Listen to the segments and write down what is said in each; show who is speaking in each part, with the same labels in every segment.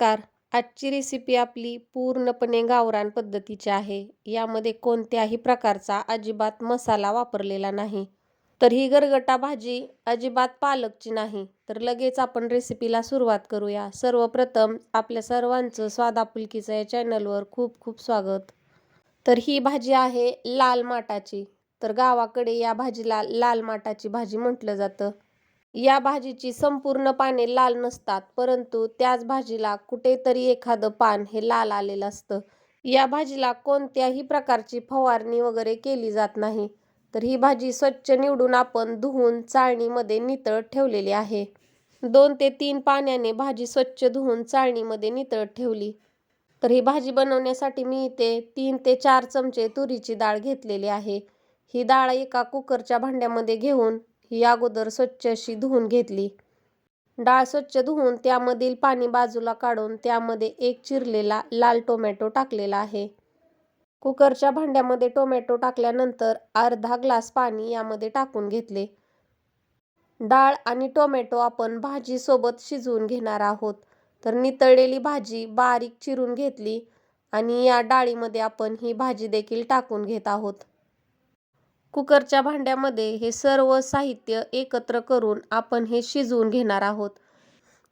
Speaker 1: नमस्कार. आजची रेसिपी आपली पूर्णपणे गावरान पद्धतीची आहे. यामध्ये कोणत्याही प्रकारचा अजिबात मसाला वापरलेला नाही. तर ही गरगटा भाजी अजिबात पालकची नाही. तर लगेच आपण रेसिपीला सुरुवात करूया. सर्वप्रथम आपल्या सर्वांचं स्वाद आपुलकीचं या चॅनलवर खूप खूप स्वागत. तर ही भाजी आहे लाल माटाची तर गावाकडे या भाजीला लाल माटाची भाजी म्हटलं जातं. या भाजीची संपूर्ण पाने लाल नसतात परंतु त्याच भाजीला कुठेतरी एखादं पान हे लाल आलेलं असतं. या भाजीला कोणत्याही प्रकारची फवारणी वगैरे केली जात नाही. तर ही भाजी स्वच्छ निवडून आपण धुवून चाळणीमध्ये नितळ ठेवलेली आहे. दोन ते तीन पाण्याने भाजी स्वच्छ धुवून चाळणीमध्ये नितळ ठेवली. तर ही भाजी बनवण्यासाठी मी इथे तीन ते चार चमचे तुरीची डाळ घेतलेली आहे. ही डाळ एका कुकरच्या भांड्यामध्ये घेऊन ही अगोदर स्वच्छ अशी धुवून घेतली. डाळ स्वच्छ धुवून त्यामधील पाणी बाजूला काढून त्यामध्ये एक चिरलेला लाल टोमॅटो टाकलेला आहे. कुकरच्या भांड्यामध्ये टोमॅटो टाकल्यानंतर अर्धा ग्लास पाणी यामध्ये टाकून घेतले. डाळ आणि टोमॅटो आपण भाजीसोबत शिजवून घेणार आहोत. तर नितळलेली भाजी बारीक चिरून घेतली आणि या डाळीमध्ये आपण ही भाजी देखील टाकून घेत आहोत. कुकरच्या भांड्यामध्ये हे सर्व साहित्य एकत्र करून आपण हे शिजवून घेणार आहोत.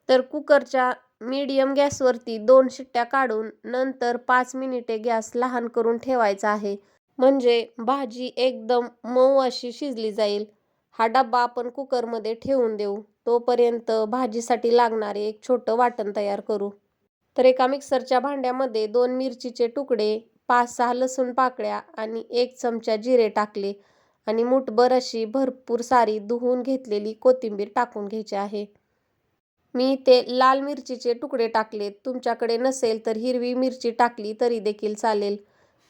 Speaker 1: तर कुकरच्या मीडियम गॅसवरती दोन शिट्ट्या काढून नंतर पाच मिनिटे गॅस लहान करून ठेवायचा आहे. म्हणजे भाजी एकदम मऊ अशी शिजली जाईल. हा डब्बा आपण कुकरमध्ये ठेवून देऊ. तोपर्यंत भाजीसाठी लागणारे एक छोटं वाटण तयार करू. तर एका मिक्सरच्या भांड्यामध्ये दोन मिरचीचे तुकडे पाच सहा लसूण पाकळ्या आणि एक चमचा जिरे टाकले आणि मुठभर अशी भरपूर सारी धुवून घेतलेली कोथिंबीर टाकून घ्यायची आहे. मी ते लाल मिरचीचे तुकडे टाकले तुमच्याकडे नसेल तर हिरवी मिरची टाकली तरी देखील चालेल.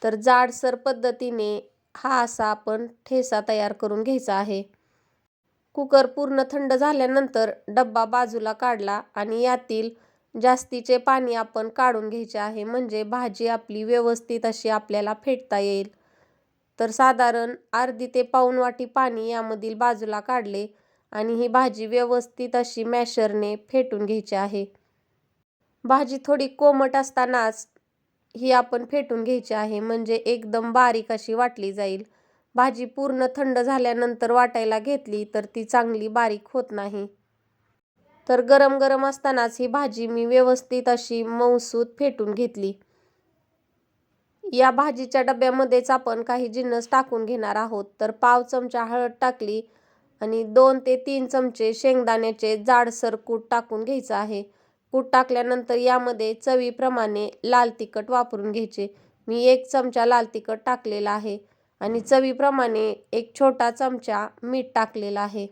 Speaker 1: तर जाडसर पद्धतीने हा असा आपण ठेसा तयार करून घ्यायचा आहे. कुकर पूर्ण थंड झाल्यानंतर डब्बा बाजूला काढला आणि यातील जास्तीचे पाणी आपण काढून घ्यायचे आहे म्हणजे भाजी आपली व्यवस्थित अशी आपल्याला फेटता येईल. तर साधारण अर्धी ते पाऊण वाटी पाणी यामधील बाजूला काढले आणि ही भाजी व्यवस्थित अशी मॅशरने फेटून घ्यायची आहे. भाजी थोडी कोमट असतानाच ही आपण फेटून घ्यायची आहे म्हणजे एकदम बारीक अशी वाटली जाईल. भाजी पूर्ण थंड झाल्यानंतर वाटायला घेतली तर ती चांगली बारीक होत नाही. तर गरम गरम असतानाच ही भाजी मी व्यवस्थित अशी मौसूद फेटून घेतली. या भाजीच्या डब्यामध्येच आपण काही जिन्नस टाकून घेणार आहोत. तर पाव चमचा हळद टाकली आणि दोन ते तीन चमचे शेंगदाण्याचे जाडसर कूट टाकून घ्यायचं आहे. कूट टाकल्यानंतर यामध्ये चवीप्रमाणे लाल तिखट वापरून घ्यायचे. मी एक चमचा लाल तिखट टाकलेला आहे आणि चवीप्रमाणे एक छोटा चमचा मीठ टाकलेला आहे.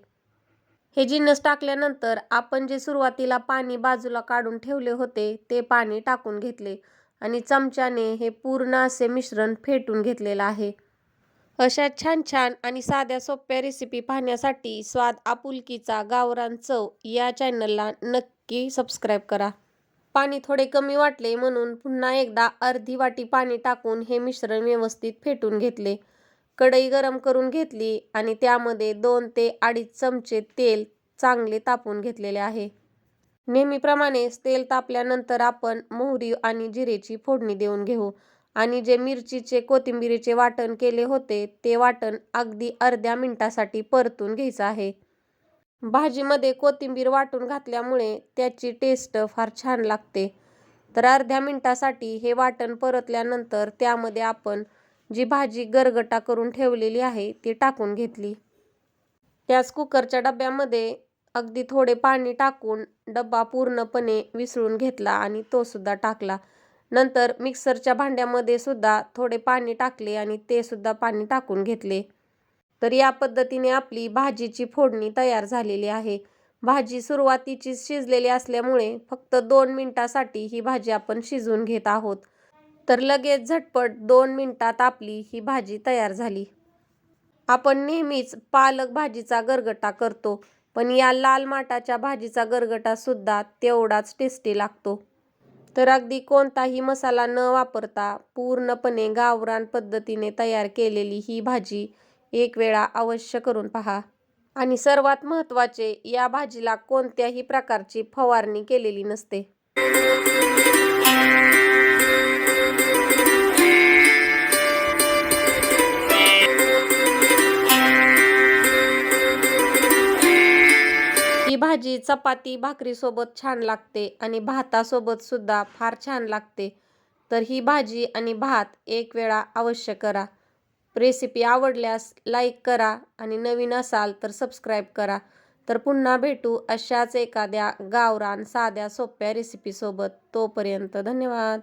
Speaker 1: हे जिन्नस टाकल्यानंतर आपण जे सुरुवातीला पाणी बाजूला काढून ठेवले होते ते पाणी टाकून घेतले आणि चमच्याने हे पूर्ण असे मिश्रण फेटून घेतलेलं आहे. अशा छान छान आणि साध्या सोप्या रेसिपी पाहण्यासाठी स्वाद आपुलकीचा गावरान चव या चॅनलला नक्की सबस्क्राईब करा. पाणी थोडे कमी वाटले म्हणून पुन्हा एकदा अर्धी वाटी पाणी टाकून हे मिश्रण व्यवस्थित फेटून घेतले. कढई गरम करून घेतली आणि त्यामध्ये दोन ते अडीच चमचे तेल चांगले तापून घेतलेले आहे. नेहमीप्रमाणेच तेल तापल्यानंतर आपण मोहरी आणि जिरेची फोडणी देऊन घेऊ. आणि जे मिरचीचे कोथिंबिरीचे वाटण केले होते ते वाटण अगदी अर्ध्या मिनिटासाठी परतून घ्यायचं आहे. भाजीमध्ये कोथिंबीर वाटून घातल्यामुळे त्याची टेस्ट फार छान लागते. तर अर्ध्या मिनिटासाठी हे वाटण परतल्यानंतर त्यामध्ये आपण जी भाजी गरगटा करून ठेवलेली आहे ती टाकून घेतली. त्याच कुकरच्या डब्यामध्ये अगदी थोडे पाणी टाकून डब्बा पूर्णपणे विसळून घेतला आणि तो सुद्धा टाकला. नंतर मिक्सरच्या भांड्यामध्ये सुद्धा थोडे पाणी टाकले आणि ते सुद्धा पाणी टाकून घेतले. तर या पद्धतीने आपली भाजीची फोडणी तयार झालेली आहे. भाजी सुरुवातीची शिजलेली असल्यामुळे फक्त दोन मिनटासाठी ही भाजी आपण शिजवून घेत आहोत. तर लगेच झटपट दोन मिनिटात आपली ही भाजी तयार झाली. आपण नेहमीच पालक भाजीचा गरगटा करतो पण या लाल माटाच्या भाजीचा गरगटा सुद्धा तेवढाच टेस्टी लागतो. तर अगदी कोणताही मसाला न वापरता पूर्णपणे गावरान पद्धतीने तयार केलेली ही भाजी एक वेळा अवश्य करून पहा. आणि सर्वात महत्त्वाचे या भाजीला कोणत्याही प्रकारची फवारणी केलेली नसते. चपाती भाकरीसोबत छान लागते आणि भातासोबत सुद्धा फार छान लागते. तर ही भाजी आणि भात एक वेळा अवश्य करा. रेसिपी आवडल्यास लाईक करा आणि नवीन असाल तर सबस्क्राईब करा. तर पुन्हा भेटू अशाच एखाद्या गावरान साध्या सोप्या रेसिपीसोबत. तोपर्यंत धन्यवाद.